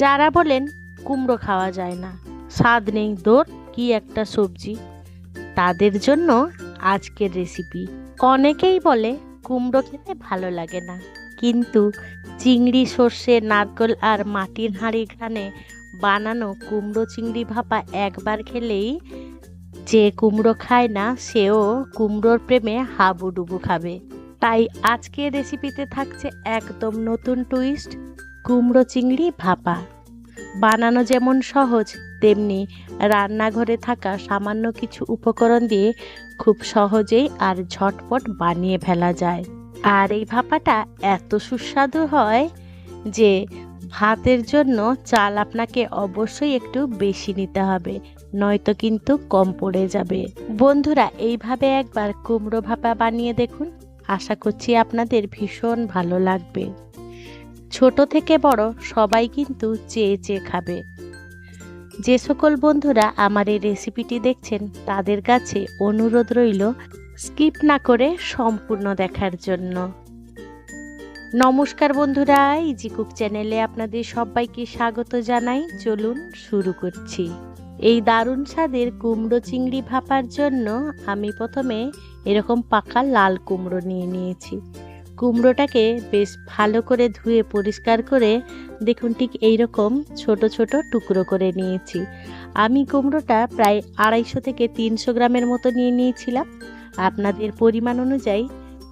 যারা বলেন কুমড়ো খাওয়া যায় না, স্বাদ নেই দোর কি একটা সবজি? তাদের জন্য আজকের রেসিপি অনেকেই বলে কুমড়ো খেতে ভালো লাগে না, কিন্তু চিংড়ি, সর্ষে, নারকল আর মাটির হাঁড়ি ঘানে বানানো কুমড়ো চিংড়ি ভাপা একবার খেলেই যে কুমড়ো খায় না, সেও কুমড়োর প্রেমে হাবুডুবু খাবে। তাই আজকের রেসিপিতে থাকছে একদম নতুন টুইস্ট কুমড়ো চিংড়ি ভাপা। বানানো যেমন সহজ, তেমনি রান্নাঘরে থাকা সামান্য কিছু উপকরণ দিয়ে খুব সহজেই আর ঝটপট বানিয়ে ফেলা যায়। আর এই ভাপাটা এত সুস্বাদু হয় যে ভাতের জন্য চাল আপনাকে অবশ্যই একটু বেশি নিতে হবে, নয়তো কিন্তু কম পড়ে যাবে। বন্ধুরা, এইভাবে একবার কুমড়ো ভাপা বানিয়ে দেখুন। আশা করছি আপনাদের ভীষণ ভালো লাগবে। ছোট থেকে বড় সবাই কিন্তু চেয়ে চেয়ে খাবে। যে সকল বন্ধুরা আমার এই রেসিপিটি দেখছেন, তাদের কাছে অনুরোধ রইল স্কিপ না করে সম্পূর্ণ দেখার জন্য। নমস্কার বন্ধুরা ইজি কুক চ্যানেলে আপনাদের সবাইকে স্বাগত জানাই। চলুন শুরু করছি। এই দারুণ স্বাদের কুমড়ো চিংড়ি ভাপার জন্য আমি প্রথমে এরকম পাকা লাল কুমড়ো নিয়ে নিয়েছি। কুমড়োটাকে বেশ ভালো করে ধুয়ে পরিষ্কার করে দেখুন ঠিক এই রকম ছোট ছোট টুকরো করে নিয়েছি। আমি কুমড়োটা প্রায় আড়াইশো থেকে তিনশো গ্রামের মতো নিয়ে নিয়েছিলাম। আপনাদের পরিমাণ অনুযায়ী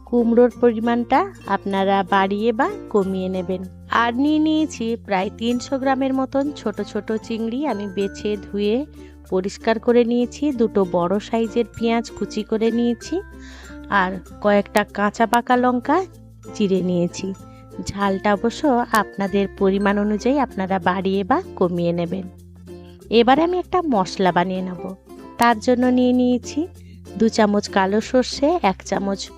কুমড়োর পরিমাণটা আপনারা বাড়িয়ে বা কমিয়ে নেবেন। আর নিয়ে নিয়েছি প্রায় তিনশো গ্রামের মতন ছোট ছোট চিংড়ি আমি বেছে ধুয়ে পরিষ্কার করে নিয়েছি। দুটো বড় সাইজের পেঁয়াজ কুচি করে নিয়েছি। আর কয়েকটা কাঁচা পাকা লঙ্কা চিড়ে নিয়েছি। ঝালটা অবশ্য আপনাদের পরিমাণ অনুযায়ী আপনারা বাড়িয়ে বা কমিয়ে নেবেন। এবারে আমি একটা মশলা বানিয়ে নেব। তার জন্য নিয়ে নিয়েছি দু চামচ কালো সর্ষে, এক চামচ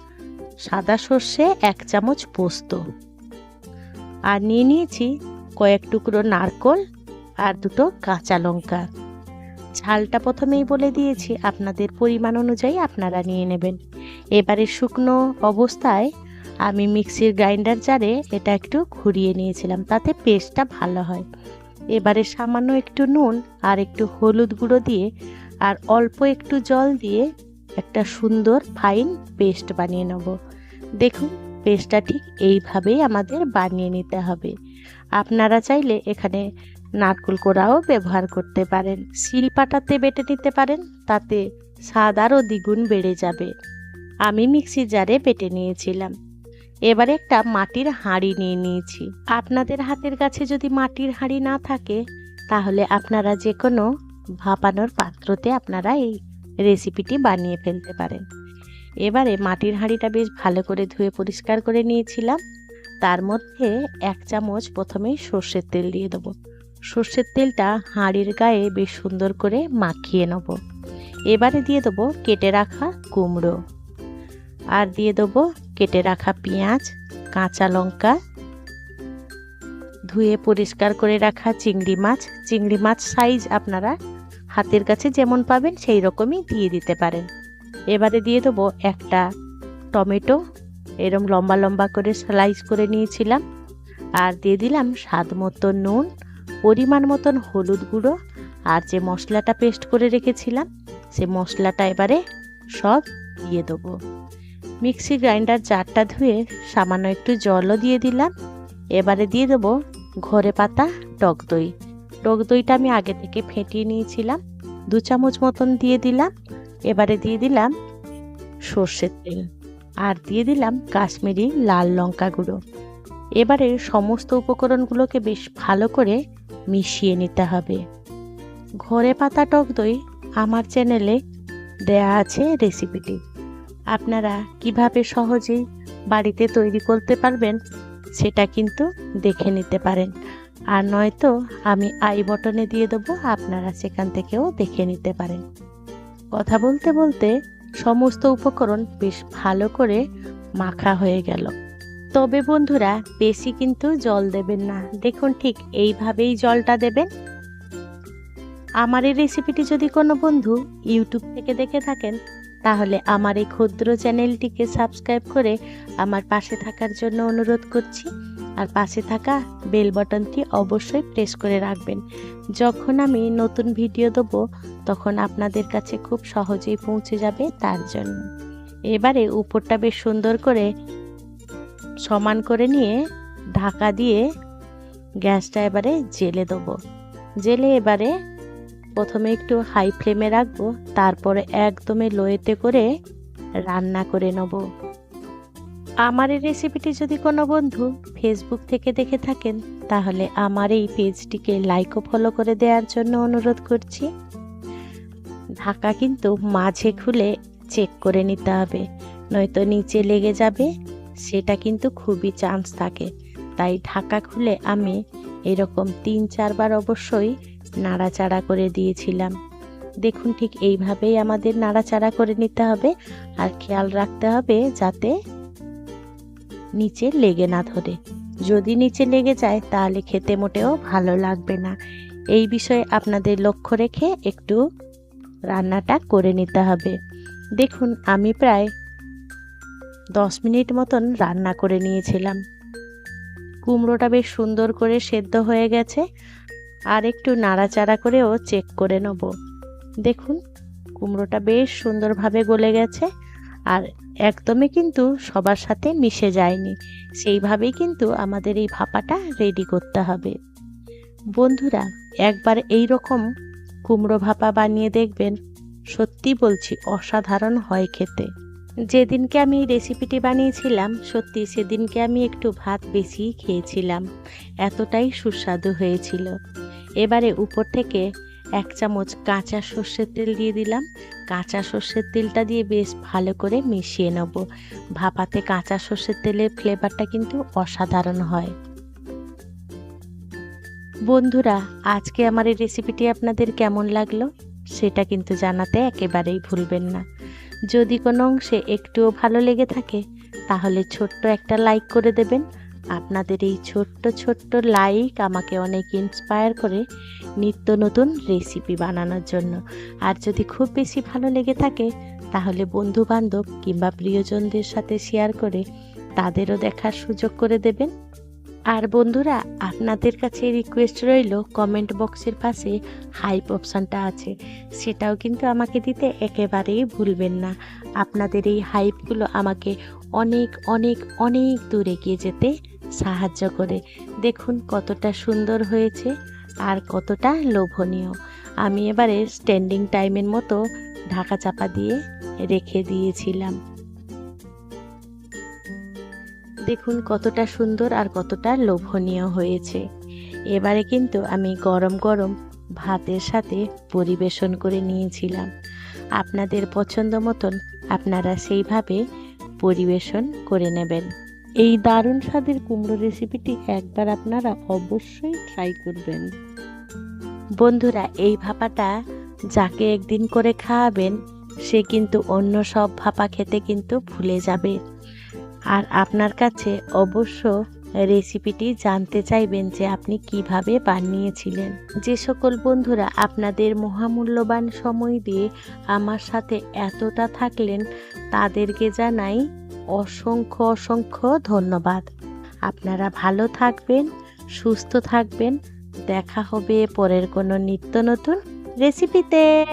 সাদা সর্ষে, এক চামচ পোস্ত। আর নিয়ে নিয়েছি কয়েক টুকরো নারকল আর দুটো কাঁচা লঙ্কা। ঝালটা প্রথমেই বলে দিয়েছি, আপনাদের পরিমাণ অনুযায়ী আপনারা নিয়ে নেবেন। এবারে শুকনো অবস্থায় আমি মিক্সির গ্রাইন্ডার জারে এটা একটু ঘুরিয়ে নিয়েছিলাম, তাতে পেস্টটা ভালো হয়। এবারে সামান্য একটু নুন আর একটু হলুদ গুঁড়ো দিয়ে আর অল্প একটু জল দিয়ে একটা সুন্দর ফাইন পেস্ট বানিয়ে নেব। দেখুন, পেস্টটা ঠিক এইভাবেই আমাদের বানিয়ে নিতে হবে। আপনারা চাইলে এখানে নারকোল কোড়াও ব্যবহার করতে পারেন। শিলপাটাতে বেটে নিতে পারেন, তাতে স্বাদ আরও দ্বিগুণ বেড়ে যাবে। আমি মিক্সি জারে বেটে নিয়েছিলাম। এবারে একটা মাটির হাঁড়ি নিয়ে নিয়েছি। আপনাদের হাতের কাছে যদি মাটির হাঁড়ি না থাকে, তাহলে আপনারা যে কোনো ভাপানোর পাত্রতে আপনারা এই রেসিপিটি বানিয়ে ফেলতে পারেন। এবারে মাটির হাঁড়িটা বেশ ভালো করে ধুয়ে পরিষ্কার করে নিয়েছিলাম। তার মধ্যে এক চামচ প্রথমেই সর্ষের তেল দিয়ে দেবো। সর্ষের তেলটা হাঁড়ির গায়ে বেশ সুন্দর করে মাখিয়ে নেব। এবারে দিয়ে দেবো কেটে রাখা কুমড়ো। আর দিয়ে দেবো কেটে রাখা পেঁয়াজ, কাঁচা লঙ্কা। ধুয়ে পরিষ্কার করে রাখা চিংড়ি মাছ। চিংড়ি মাছ সাইজ আপনারা হাতের কাছে যেমন পাবেন সেই রকমই দিয়ে দিতে পারেন। এবারে দিয়ে দেবো একটা টমেটো। এরম লম্বা লম্বা করে স্লাইস করে নিয়েছিলাম। আর দিয়ে দিলাম স্বাদ মতো নুন, পরিমাণ মতন হলুদ গুঁড়ো। আর যে মশলাটা পেস্ট করে রেখেছিলাম, সে মশলাটা এবারে সব দিয়ে দেবো। মিক্সি গ্রাইন্ডার জারটা ধুয়ে সামান্য একটু জলও দিয়ে দিলাম। এবারে দিয়ে দেবো ঘরে পাতা টক দই। টক দইটা আমি আগে থেকে ফেটিয়ে নিয়েছিলাম, দু চামচ মতন দিয়ে দিলাম। এবারে দিয়ে দিলাম সর্ষের তেল আর দিয়ে দিলাম কাশ্মীরি লাল লঙ্কা গুঁড়ো। এবারে সমস্ত উপকরণগুলোকে বেশ ভালো করে মিশিয়ে নিতে হবে। ঘরে পাতা টক দই আমার চ্যানেলে দেয়া আছে রেসিপিটি। আপনারা কীভাবে সহজেই বাড়িতে তৈরি করতে পারবেন সেটা কিন্তু দেখে নিতে পারেন। আর নয়তো আমি আই বটনে দিয়ে দেবো, আপনারা সেখান থেকেও দেখে নিতে পারেন। কথা বলতে বলতে সমস্ত উপকরণ বেশ ভালো করে মাখা হয়ে গেল। তবে বন্ধুরা, বেশি কিন্তু জল দেবেন না। দেখুন ঠিক এইভাবেই জলটা দেবেন। আমার এই রেসিপিটি যদি কোনো বন্ধু ইউটিউব থেকে দেখে থাকেন তাহলে আমার এই ক্ষুদ্র চ্যানেলটিকে সাবস্ক্রাইব করে আমার পাশে থাকার জন্য অনুরোধ করছি। আর পাশে থাকা বেল বাটনটি অবশ্যই প্রেস করে রাখবেন। যখন আমি নতুন ভিডিও দেবো, তখন আপনাদের কাছে খুব সহজেই পৌঁছে যাবে তার জন্য। এবারে উপরটা বেশ সুন্দর করে সমান করে নিয়ে ঢাকা দিয়ে গ্যাসটা এবারে জেলে দেবো। জেলে এবারে প্রথমে একটু হাই ফ্লেমে রাখব, তারপরে একদমই লোয়েতে করে রান্না করে নেব। আমার এই রেসিপিটি যদি কোনো বন্ধু ফেসবুক থেকে দেখে থাকেন, তাহলে আমার এই পেজটিকে লাইক ও ফলো করে দেওয়ার জন্য অনুরোধ করছি। ঢাকা কিন্তু মাঝে খুলে চেক করে নিতে হবে, নয়তো নিচে লেগে যাবে, সেটা কিন্তু খুবই চান্স থাকে। তাই ঢাকা খুলে আমি এরকম তিন চারবার অবশ্যই নাড়াচাড়া করে দিয়েছিলাম। দেখুন ঠিক এইভাবেই আমাদের নাড়াচাড়া করে নিতে হবে আর খেয়াল রাখতে হবে যাতে নিচে লেগে না ধরে। যদি নিচে লেগে যায় তাহলে খেতে মোটেও ভালো লাগবে না। এই বিষয়ে আপনাদের লক্ষ্য রেখে একটু রান্নাটা করে নিতে হবে। দেখুন আমি প্রায় দশ মিনিট মতন রান্না করে নিয়েছিলাম। কুমড়োটা বেশ সুন্দর করে সেদ্ধ হয়ে গেছে। আর একটু নাড়াচাড়া করেও চেক করে নেব। দেখুন, কুমড়োটা বেশ সুন্দরভাবে গলে গেছে আর একদমই কিন্তু সবার সাথে মিশে যায়নি। সেইভাবেই কিন্তু আমাদের এই ভাপাটা রেডি করতে হবে। বন্ধুরা, একবার এই রকম কুমড়ো ভাপা বানিয়ে দেখবেন, সত্যি বলছি অসাধারণ হয় খেতে। যেদিনকে আমি এই রেসিপিটি বানিয়েছিলাম, সত্যি সেদিনকে আমি একটু ভাত বেশিই খেয়েছিলাম। এতটাই সুস্বাদু হয়েছিল। এবারে উপর থেকে এক চামচ কাঁচা সর্ষের তেল দিয়ে দিলাম। কাঁচা সর্ষের তেলটা দিয়ে বেশ ভালো করে মিশিয়ে নেব। ভাপাতে কাঁচা সর্ষের তেলের ফ্লেভারটা কিন্তু অসাধারণ হয়। বন্ধুরা, আজকে আমার এই রেসিপিটি আপনাদের কেমন লাগল সেটা কিন্তু জানাতে একেবারেই ভুলবেন না। যদি কোনো অংশে একটুও ভালো লেগে থাকে, তাহলে ছোট্ট একটা লাইক করে দেবেন। আপনাদের এই ছোট্ট ছোট্ট লাইক আমাকে অনেক ইন্সপায়ার করে নিত্য নতুন রেসিপি বানানোর জন্য। আর যদি খুব বেশি ভালো লেগে থাকে, তাহলে বন্ধু বান্ধব কিংবা প্রিয়জনদের সাথে শেয়ার করে তাদেরও দেখার সুযোগ করে দেবেন। আর বন্ধুরা, আপনাদের কাছে রিকোয়েস্ট রইল কমেন্ট বক্সের পাশে হাইপ অপশানটা আছে। সেটাও কিন্তু আমাকে দিতে একেবারেই ভুলবেন না। আপনাদের এই হাইপগুলো আমাকে অনেক অনেক অনেক দূরে এগিয়ে যেতে সাহায্য করে। দেখুন কতটা সুন্দর হয়েছে আর কতটা লোভনীয়। আমি এবারে স্ট্যান্ডিং টাইমের মতো ঢাকা চাপা দিয়ে রেখে দিয়েছিলাম। দেখুন কতটা সুন্দর আর কতটা লোভনীয় হয়েছে। এবারে কিন্তু আমি গরম গরম ভাতের সাথে পরিবেশন করে নিয়েছিলাম। আপনাদের পছন্দ মতন আপনারা সেইভাবে পরিবেশন করে নেবেন। এই দারুণ স্বাদের কুমড়ো রেসিপিটি একবার আপনারা অবশ্যই ট্রাই করবেন। বন্ধুরা, এই ভাপাটা যাকে একদিন করে খাওয়াবেন, সে কিন্তু অন্য সব ভাপা খেতে কিন্তু ভুলে যাবে। আর আপনার কাছে অবশ্য রেসিপিটি জানতে চাইবেন যে আপনি কীভাবে বানিয়েছিলেন। যে সকল বন্ধুরা, আপনাদের মহামূল্যবান সময় দিয়ে আমার সাথে এতটা থাকলেন, তাদেরকে জানাই অসংখ্য অসংখ্য ধন্যবাদ। আপনারা ভালো থাকবেন, সুস্থ থাকবেন। দেখা হবে পরের কোনো নিত্য নতুন রেসিপিতে।